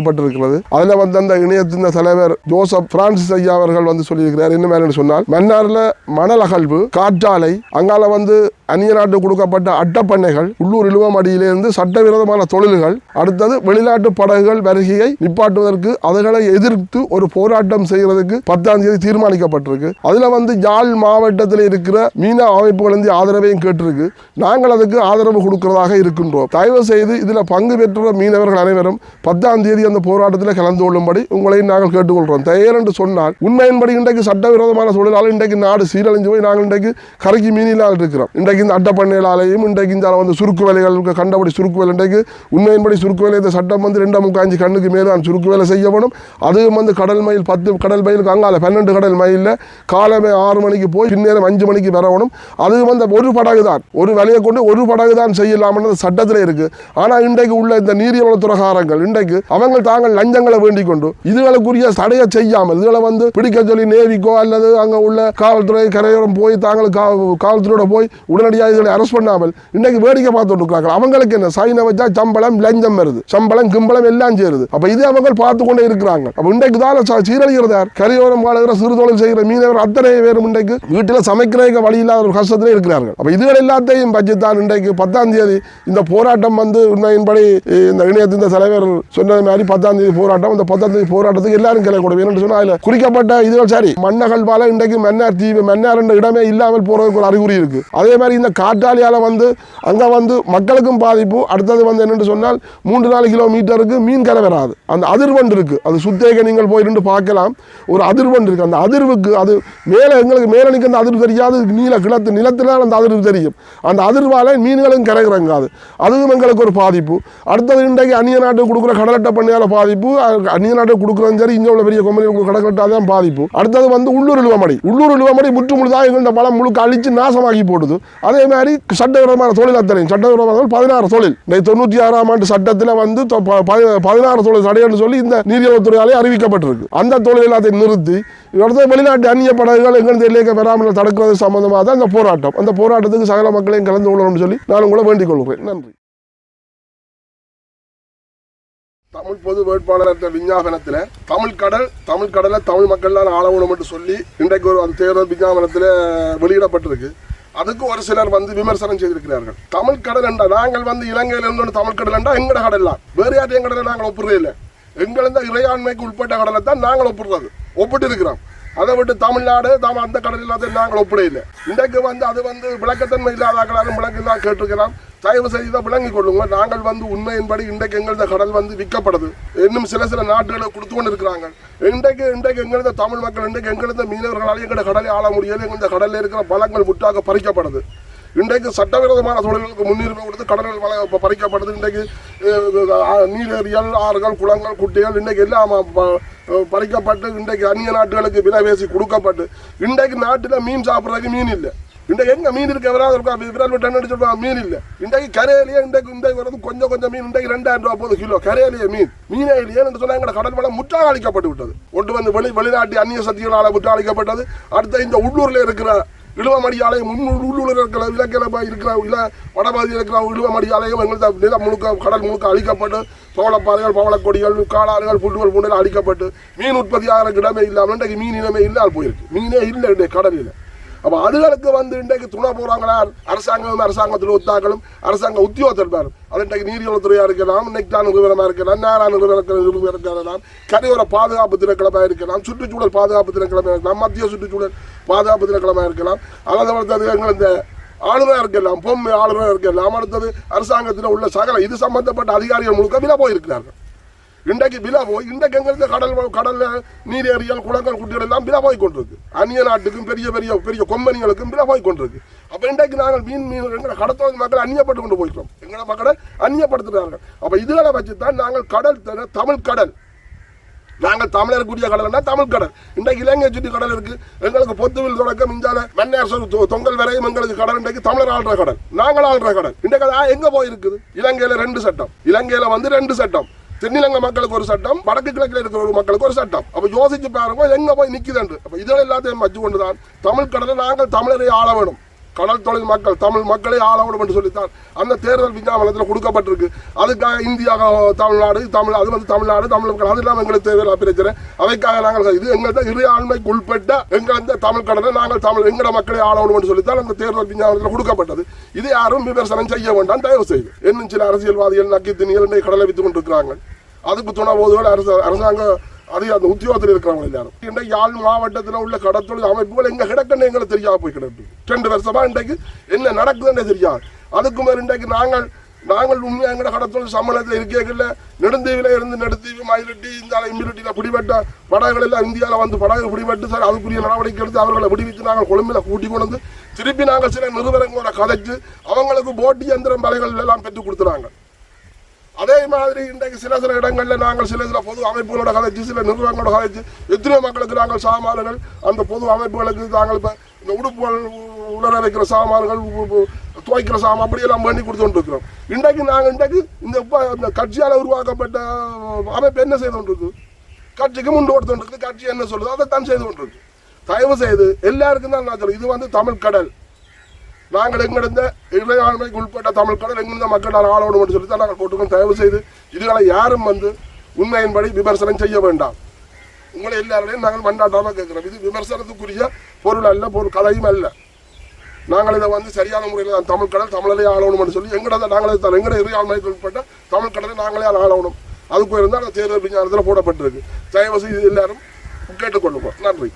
பட்டிருக்கிறது அதுல வந்து அந்த இணையத்தின் தலைவர் ஜோசப் பிரான்சிஸ் ஐயா அவர்கள் வந்து சொல்லியிருக்கிறார். என்ன மேலே சொன்னால் மன்னார்ல மணல் அகழ்வு காற்றாலை அங்கால வந்து அந்நிய நாட்டு கொடுக்கப்பட்ட அட்டப்பண்ணைகள் உள்ளூர் இழுவமடியிலிருந்து சட்டவிரோதமான தொழில்கள் அடுத்தது வெளிநாட்டு படகுகள் வருகையை நிப்பாட்டுவதற்கு அதுகளை எதிர்த்து ஒரு போராட்டம் செய்வதற்கு பத்தாம் தேதி தீர்மானிக்கப்பட்டிருக்கு. அதுல வந்து யாழ் மாவட்டத்தில் இருக்கிற மீன அமைப்புகளிருந்து ஆதரவையும் கேட்டிருக்கு. நாங்கள் அதுக்கு ஆதரவு கொடுக்கிறதாக இருக்கின்றோம். தயவு செய்து இதுல பங்கு பெற்ற மீனவர்கள் அனைவரும் பத்தாம் தேதி அந்த போராட்டத்தில் கலந்து கொள்ளும்படி உங்களை நாங்கள் கேட்டுக்கொள்கிறோம். தயார் என்று சொன்னால் உண்மையின்படி இன்றைக்கு சட்டவிரோதமான சூழலால் இன்றைக்கு நாடு சீரழிஞ்சு போய் நாங்கள் இன்றைக்கு கரைக்கு மீனிலால் இருக்கிறோம். இன்றைக்கு இந்த அட்டப்பண்ணையாலையும் இன்றைக்கு இந்த வந்து சுருக்கு வேலைகள் கண்டபடி சுருக்கு வேலை இன்றைக்கு உண்மையின்படி சுருக்கு வேலை இந்த சட்டம் வந்து ரெண்டு முக்காஞ்சு கண்ணுக்கு மேலே தான் சுருக்கு வேலை செய்யப்படும் அதுவும் வந்து கடல் மயில் பத்து கடல் மயிலுக்கு அங்கால பன்னெண்டு கடல் மயிலில் காலமே ஆறு மணிக்கு போய் பின்னேரம் அஞ்சு மணிக்கு வரணும் அதுவும் வந்து ஒரு படகு தான். ஒரு வேலையை கொண்டு ஒரு படகு தான் செய்யலாம்னு சட்டத்தில் இருக்கு. ஆனால் இன்றைக்கு உள்ள இந்த நீரியவள துறகாரங்கள் இன்றைக்கு அவங்க தாங்கள் லஞ்சங்களை வேண்டிக் கொண்டு இதுகளுக்குரிய தடையை செய்யாமல் இதுகளை வந்து பிடிக்க சொல்லி நேவிக்கோ அல்லது அங்கே உள்ள காவல்துறை கரையோரம் போய் தாங்கள் காவல்துறையோட போய் உடனடியாக இதுகளை அரெஸ்ட் பண்ணாமல் இன்னைக்கு வேடிக்கை பார்த்துட்டு இருக்காங்க. அவங்களுக்கு என்ன? சைனை வச்சா சம்பளம் லஞ்சம் வருது. சம்பளம் கிம்பளம் எல்லாம் சேருது. அப்ப இது அவங்க பார்த்து கொண்டே இருக்கிறாங்க. அப்ப இன்றைக்கு தான் சீரழிகிறதார் கரையோரம் வாழுகிற சிறு தொழில் செய்கிற மீனவர் அத்தனை பேரும் இன்றைக்கு வீட்டில் சமைக்கிறதுக்கு வழி இல்லாத ஒரு கஷ்டத்திலே இருக்கிறார்கள். அப்ப இதுகள் எல்லாத்தையும் பட்சித்தான் இன்றைக்கு பத்தாம் தேதி இந்த போராட்டம் வந்து உண்மையின்படி இந்த இணையத்தின் தலைவர் சொன்னது மாதிரி பத்தாம் தேதி போராட்டம் இந்த பத்தாம் தேதி போராட்டத்துக்கு எல்லாரும் கிளை கூட வேணும்னு சொன்னா அதுல குறிக்கப்பட்ட இதுகள் சரி மன்னகழ்வால இன்றைக்கு மன்னார் தீவு மன்னார் என்ற இடமே இல்லாமல் போறதுக்கு ஒரு அறிகுறி இருக்கு. அதே மாதிரி இந்த காற்றாலியால வந்து அங்க வந்து மக்களுக்கும் பாதிப்பு அடுத்தது வந்து என்னன்னு சொன்னால் மூன்று நாலு கிலோமீட்டருக்கு மீன் கரை வராது. அந்த அதிர்வண்டு இருக்கு. அது சுத்தேக நீங்கள் போய் பார்க்கலாம். ஒரு அதிர்வண்டு இருக்கு. அந்த அதிர்வுக்கு அது மேலே எங்களுக்கு மேலே நிற்க அந்த அதிர்வு தெரியாது. நீல கிளத்து நிலத்தில் அந்த அதிர்வு தெரியும். அந்த அதிர்வால மீன்களும் கரைகிறங்காது அதுவும் எங்களுக்கு ஒரு பாதிப்பு. அடுத்தது இன்றைக்கு அந்நிய நாட்டுக்கு கொடுக்குற கடலட்டை பண்ணையால பாதிப்பு அந்நிய நாட்டுக்கு கொடுக்குறதும் சரி இங்கே உள்ள பெரிய கம்பெனி கடற்கட்டாக தான் பாதிப்பு. அடுத்தது வந்து உள்ளூர் இழுவமடி உள்ளூர் இழுவமடி முற்று முழுதாக எங்கள்கிட்ட பழம் முழுக்க அழிச்சு நாசமாக்கி போடுது அதே மாதிரி சட்டவிரோதமான தொழில் அத்தனை சட்டவிரோதமான பதினாறு தொழில். இந்த தொண்ணூற்றி ஆறாம் ஆண்டு சட்டத்தில் வந்து தொ- பதினாறு தொழில் தடைன்னு சொல்லி இந்த நீரியவத்துறையாலே அறிவிக்கப்பட்டிருக்கு. அந்த தொழில் எல்லாத்தையும் நிறுத்தி அடுத்த வெளிநாட்டு அந்நிய படகுகள் எங்கிருந்து எல்லைக்கு வராமல் தடுக்கிறது சம்பந்தமாக தான் இந்த போராட்டம். அந்த போராட்டத்துக்கு சகல மக்களையும் கலந்து கொள்ளணும்னு சொல்லி நான் உங்களை வேண்டிக் கொள்கிறேன். நன்றி. தமிழ் பொது வேட்பாளர் விஞ்ஞாபனத்தில் தமிழ் கடல் தமிழ் கடலை தமிழ் மக்கள்லாம் ஆளவணும் என்று சொல்லி இன்றைக்கு ஒரு அந்த தேர்தல் விஞ்ஞாபனத்தில் வெளியிடப்பட்டிருக்கு. அதுக்கு ஒரு சிலர் வந்து விமர்சனம் செய்திருக்கிறார்கள். தமிழ் கடல் என்றா நாங்கள் வந்து இலங்கையில் இருந்து தமிழ் கடல் என்றா எங்கட கடல் தான் வேறு யார்ட்டையும் கடலை நாங்கள் ஒப்புறதே இல்லை. எங்களது இறையாண்மைக்கு உட்பட்ட கடலை தான் நாங்கள் ஒப்புறது ஒப்பிட்டு இருக்கிறோம் அதை விட்டு தமிழ்நாடு தாம் அந்த கடல் இல்லாத நாங்கள் ஒப்பிட இல்லை இன்றைக்கு வந்து அது வந்து விளக்கத்தன்மை இல்லாதாக்களாரும் விளக்கு தான் கேட்டிருக்கிறோம் தயவு செய்து இதை விளங்கிக் கொள்ளுங்க நாங்கள் வந்து உண்மையின்படி இன்றைக்கு எங்களது கடல் வந்து விற்கப்படுது. இன்னும் சில சில நாடுகளை கொடுத்து கொண்டு இருக்கிறாங்க இன்றைக்கு இன்றைக்கு எங்களது தமிழ் மக்கள் இன்றைக்கு எங்களது மீனவர்களால் எங்களோட கடலை ஆள முடியாது எங்களது கடலில் இருக்கிற பலங்கள் முட்டாக பறிக்கப்படுது. இன்றைக்கு சட்டவிரோதமான தொழில்களுக்கு முன்னுரிமை கொடுத்து கடல்கள் வள பறிக்கப்படுது. இன்றைக்கு அஹ், ஆறுகள் குளங்கள் குட்டைகள் இன்றைக்கு எல்லாம் ப- பறிக்கப்பட்டு இன்றைக்கு அந்நிய நாட்டுகளுக்கு விலை பேசி கொடுக்கப்பட்டு இன்றைக்கு நாட்டில் மீன் சாப்பிட்றதுக்கு மீன் இல்லை. இன்றைக்கு எங்க மீன் இருக்க? விரால் இருக்கா? விரால் விட்டு அடிச்சு மீன் இல்லை. இன்றைக்கு கரையிலேயே இன்றைக்கு இன்றைக்கு வரது கொஞ்சம் கொஞ்சம் மீன் இன்றைக்கு ரெண்டாயிரம் ரூபாய் போகுது கிலோ. கரையிலேயே மீன். மீனே இல்லையே என்று சொன்னா எங்களோட கடல் வளம் முற்றாக அழிக்கப்பட்டு விட்டது. ஒன்று வந்து வெளி வெளிநாட்டு அந்நிய சக்திகளால் முற்றாக அழிக்கப்பட்டது அடுத்து இந்த உள்ளூர்ல இருக்கிற இழுவமடி ஆலயம் முன் உள்ளூரில் இருக்கிற இலக்கில இருக்கிற இல்ல வடபகுதியில் இருக்கிற இழுவமடி ஆலயம் எங்களுக்கு நிலம் முழுக்க கடல் முழுக்க அழிக்கப்பட்டு பவளப்பாறைகள் பவளக்கொடிகள் காளாறுகள் புல்லுகள் புண்ணில் அழிக்கப்பட்டு மீன் உற்பத்தி ஆகிற இடமே இல்லாமல் இன்றைக்கு மீன் இனமே இல்லாமல் போயிருக்கு. மீனே இல்லை இன்றைக்கு கடலில். அப்ப அதுகளுக்கு வந்து இன்றைக்கு துணை போறாங்களா அரசாங்கம் அரசாங்கத்தில் ஒத்தாக்களும் அரசாங்க உத்தியோகத்தர் அது இன்றைக்கு நீரியவளத்துறையா இருக்கலாம் நெக்டான் நிறுவனமா இருக்கலாம் நேரா நிறுவனம் இருக்கலாம் கரையோர பாதுகாப்பு திணைக்களமா இருக்கலாம் சுற்றுச்சூழல் பாதுகாப்பு தினக்கிழமை இருக்கலாம் மத்திய சுற்றுச்சூழல் பாதுகாப்பு திணைக்களமா இருக்கலாம். அல்லது அடுத்தது இந்த ஆளுநராக இருக்கலாம் பொம்மை ஆளுநராக இருக்கலாம் அடுத்தது அரசாங்கத்தில் உள்ள சகல இது சம்பந்தப்பட்ட அதிகாரிகள் முழுக்க வில போயிருக்கிறார்கள். இன்றைக்கு விழா போய் இன்றைக்கு எங்கிருந்து கடல் கடல்ல ஏரியல் குளங்கள் குட்டிகள் எல்லாம் விழா போய் கொண்டிருக்கு. அந்நிய நாட்டுக்கும் பெரிய பெரிய பெரிய கொம்பனிகளுக்கும் விழா போய் கொண்டிருக்கு. அப்ப இன்றைக்கு நாங்கள் மீன் மீன் எங்களை கடத்தொழில் மக்களை அந்நியப்பட்டு கொண்டு போயிட்டோம். எங்களை மக்களை அந்நியப்படுத்துகிறார்கள் அப்ப இதுகளை வச்சுதான் நாங்கள் கடல் தர- தமிழ் கடல். நாங்கள் தமிழருக்குரிய கடல்னா தமிழ் கடல். இன்றைக்கு இலங்கை சுற்றி கடல் இருக்கு. எங்களுக்கு பொத்துவில் தொடக்கம் இஞ்சால மன்னர் தொங்கல் வரையும் எங்களுக்கு கடல். இன்றைக்கு தமிழர் ஆள்ற கடல். நாங்கள் ஆள்ற கடல். இன்றைக்கு எங்க போயிருக்குது? இலங்கையில ரெண்டு சட்டம். இலங்கையில வந்து ரெண்டு சட்டம். தென்னிலங்கை மக்களுக்கு ஒரு சட்டம் வடக்கு கிழக்கில் இருக்கிற ஒரு மக்களுக்கு ஒரு சட்டம். அப்ப யோசிச்சு பாருங்க எங்க போய் நிக்குதுன்று அப்ப இதெல்லாம் எல்லாத்தையும் வச்சு கொண்டுதான் தமிழ் கடலை நாங்கள் தமிழரை ஆள வேணும். கடல் தொழில் மக்கள் தமிழ் மக்களை ஆளவிடும் என்று சொல்லித்தான். அந்த தேர்தல் விஞ்ஞாபனத்தில் கொடுக்கப்பட்டிருக்கு. அதுக்காக இந்தியா தமிழ்நாடு தமிழ் அது வந்து தமிழ்நாடு தமிழ் மக்கள் அது இல்லாமல் எங்களுக்கு தேவையில்ல பிரச்சனை. அவைக்காக நாங்கள் இது எங்கள்கிட்ட இறையாண்மைக்கு உள்பட்ட எங்கள் இந்த தமிழ் கடனை நாங்கள் தமிழ் எங்களோட மக்களை ஆளவிடும் என்று சொல்லித்தான் அந்த தேர்தல் விஞ்ஞாபனத்தில் கொடுக்கப்பட்டது. இது யாரும் விமர்சனம் செய்ய வேண்டாம் தயவு செய்து. என்ன சில அரசியல்வாதிகள் நக்கி திணிகள் கடலை வைத்துக் கொண்டிருக்கிறாங்க. அதுக்கு துணை போதுகள் அரசு அரசாங்க அது அந்த உத்தியோகத்தில் இருக்கிறவங்க எல்லாரும் இன்றைக்கு யாழ் மாவட்டத்தில் உள்ள கடத்தொழில் அமைப்புகள் எங்க கிடக்குன்னு எங்களுக்கு தெரியாம போய் கிடக்கு ரெண்டு வருஷமா இன்றைக்கு என்ன நடக்குதுன்னு தெரியாது அதுக்கு மேல இன்றைக்கு நாங்கள் நாங்கள் உண்மையாக எங்கட கடத்தொழில் சம்மளத்தில் இருக்கல நெடுந்தீவில இருந்து நெடுந்தீவு மயிலட்டி இந்த இம்மிலிட்டியில பிடிபட்ட படகுகள் எல்லாம் இந்தியாவில் வந்து படகு பிடிபட்டு சார் அதுக்குரிய நடவடிக்கை எடுத்து அவர்களை விடுவித்து நாங்கள் கொழும்பில் கூட்டி கொண்டு வந்து திருப்பி நாங்கள் சில நிறுவனங்களோட கதைச்சு அவங்களுக்கு போட்டி எந்திரம் வலைகள் எல்லாம் பெற்றுக் கொடுத்துறாங்க அதே மாதிரி இன்றைக்கு சில சில இடங்களில் நாங்கள் சில சில பொது அமைப்புகளோட கதைச்சு சில நிறுவனங்களோட கதைச்சு எத்தனையோ மக்களுக்கு நாங்கள் சாமான்கள் அந்த பொது அமைப்புகளுக்கு நாங்கள் இப்போ இந்த உடுப்புகள் உலர வைக்கிற சாமான்கள் துவைக்கிற சாமான் அப்படியெல்லாம் பண்ணி கொடுத்துட்டு இருக்கிறோம் இன்றைக்கு நாங்கள் இன்றைக்கு இந்த இந்த கட்சியால் உருவாக்கப்பட்ட அமைப்பு என்ன செய்து கொண்டிருக்கு? கட்சிக்கு முண்டு கொடுத்து இருக்குது கட்சி என்ன சொல்லுதோ அதை தான் செய்து கொண்டிருக்கு. தயவு செய்து எல்லாருக்கும் தான் நான் சொல்லுவேன் இது வந்து தமிழ் கடல். நாங்கள் எங்கிருந்த இறையாண்மைக்கு உட்பட்ட தமிழ் கடல் எங்கிருந்த மக்களால் ஆளோடும் என்று சொல்லி தான் நாங்கள் போட்டுக்கோம் தயவு செய்து இதுகளை யாரும் வந்து உண்மையின்படி விமர்சனம் செய்ய வேண்டாம். உங்களை எல்லாரையும் நாங்கள் மண்டாட்டாம கேட்குறோம். இது விமர்சனத்துக்குரிய பொருள் அல்ல பொருள் கதையும் அல்ல. நாங்கள் இதை வந்து சரியான முறையில் தான் தமிழ் கடல் தமிழிலே ஆளணும்னு சொல்லி எங்கட நாங்களே தான் எங்கட இறையாண்மைக்கு உட்பட்ட தமிழ் கடலை நாங்களே ஆளணும் அதுக்கு இருந்தால் அந்த தேர்தல் விஞ்ஞானத்தில் போடப்பட்டிருக்கு. தயவு செய்து எல்லாரும் கேட்டுக்கொள்ளுங்க. நன்றி.